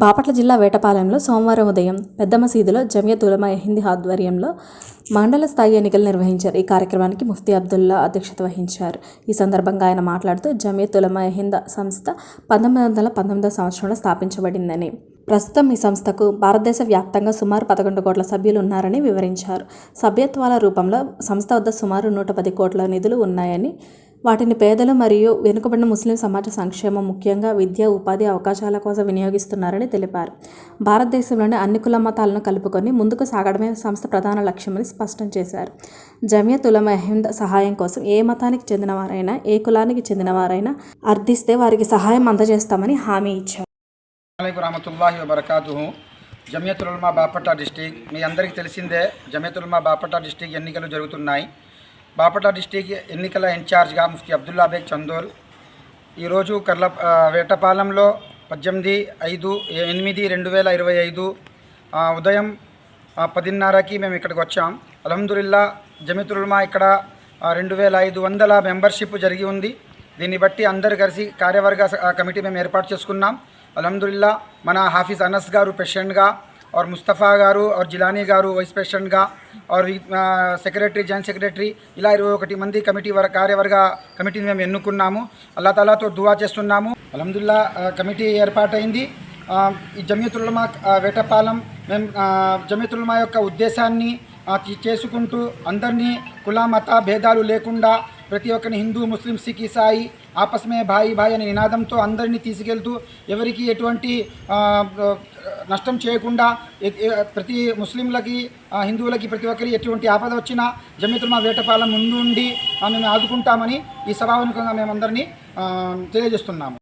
బాపట్ల జిల్లా వేటపాలెంలో సోమవారం ఉదయం పెద్ద మసీదులో జమియత్ ఉలమా హిందీ ఆధ్వర్యంలో మండల స్థాయి ఎన్నికలు నిర్వహించారు. ఈ కార్యక్రమానికి ముఫ్తీ అబ్దుల్లా అధ్యక్షత వహించారు. ఈ సందర్భంగా ఆయన మాట్లాడుతూ జమియత్ ఉలమా హింద్ సంస్థ పంతొమ్మిది వందల పంతొమ్మిదో సంవత్సరంలో స్థాపించబడిందని ప్రస్తుతం ఈ సంస్థకు భారతదేశ వ్యాప్తంగా సుమారు పదకొండు కోట్ల సభ్యులు ఉన్నారని వివరించారు. సభ్యత్వాల రూపంలో సంస్థ వద్ద సుమారు నూట పది కోట్ల నిధులు ఉన్నాయని వాటిని పేదలు మరియు వెనుకబడిన ముస్లిం సమాజ సంక్షేమం ముఖ్యంగా విద్య ఉపాధి అవకాశాల కోసం వినియోగిస్తున్నారని తెలిపారు. భారతదేశంలోని అన్ని కుల మతాలను కలుపుకొని ముందుకు సాగడమే సంస్థ ప్రధాన లక్ష్యమని స్పష్టం చేశారు. జమియత్ మహింద సహాయం కోసం ఏ మతానికి చెందినవారైనా ఏ కులానికి చెందినవారైనా అర్థిస్తే వారికి సహాయం అందజేస్తామని హామీ ఇచ్చారు. జమియతుల్మా బాపట్ల డిస్టిక్ మీ అందరికీ తెలిసిందే జమియతుల్మా బాపట్ల డిస్టిక్ ఎన్నికలు జరుగుతున్నాయి. బాపట్ల డిస్టిక్ ఎన్నికల ఇన్ఛార్జ్గా ముఫ్తి అబ్దుల్లా బేగ్ చందోల్. ఈరోజు కర్ల వేటపాలెంలో పద్దెనిమిది ఐదు ఎనిమిది రెండు వేల ఇరవై ఐదు ఉదయం పదిన్నరకి మేము ఇక్కడికి వచ్చాం. అలహదుల్లా జమితుల్మా ఇక్కడ రెండు వేల ఐదు వందల మెంబర్షిప్ జరిగి ఉంది. దీన్ని బట్టి అందరు కలిసి కార్యవర్గ కమిటీ మేము ఏర్పాటు చేసుకున్నాం. అలహదుల్లా మన హాఫీజ్ అనస్ గారు ప్రెసిడెంట్గా ఆర్ ముస్తఫా గారు ఆర్ జిలానీ గారు వైస్ ప్రెసిడెంట్గా ఆర్ సెక్రటరీ జాయింట్ సెక్రటరీ ఇలా ఇరవై ఒకటి మంది కమిటీ వర కార్యవర్గ కమిటీని మేము ఎన్నుకున్నాము అల్లా తాలాతో దువా చేస్తున్నాము అలహదుల్లా కమిటీ ఏర్పాటైంది ఈ జమీతుల్మా వేటపాలెం మేము జమీతుల్మా యొక్క ఉద్దేశాన్ని చేసుకుంటూ అందరినీ కుల మత భేదాలు లేకుండా ప్రతి ఒక్కరిని హిందూ ముస్లిం సిక్ ఇసాయి ఆపస్మే భాయి భాయి అనే నినాదంతో అందరినీ తీసుకెళ్తూ ఎవరికి ఎటువంటి నష్టం చేయకుండా ప్రతి ముస్లింలకి హిందువులకి ప్రతి ఒక్కరికి ఎటువంటి ఆపద వచ్చినా జమితుల్మా వేటపాలెం ముందుండి ఆ, మేము ఆదుకుంటామని ఈ సభాముఖంగా మేమందరినీ తెలియజేస్తున్నాము.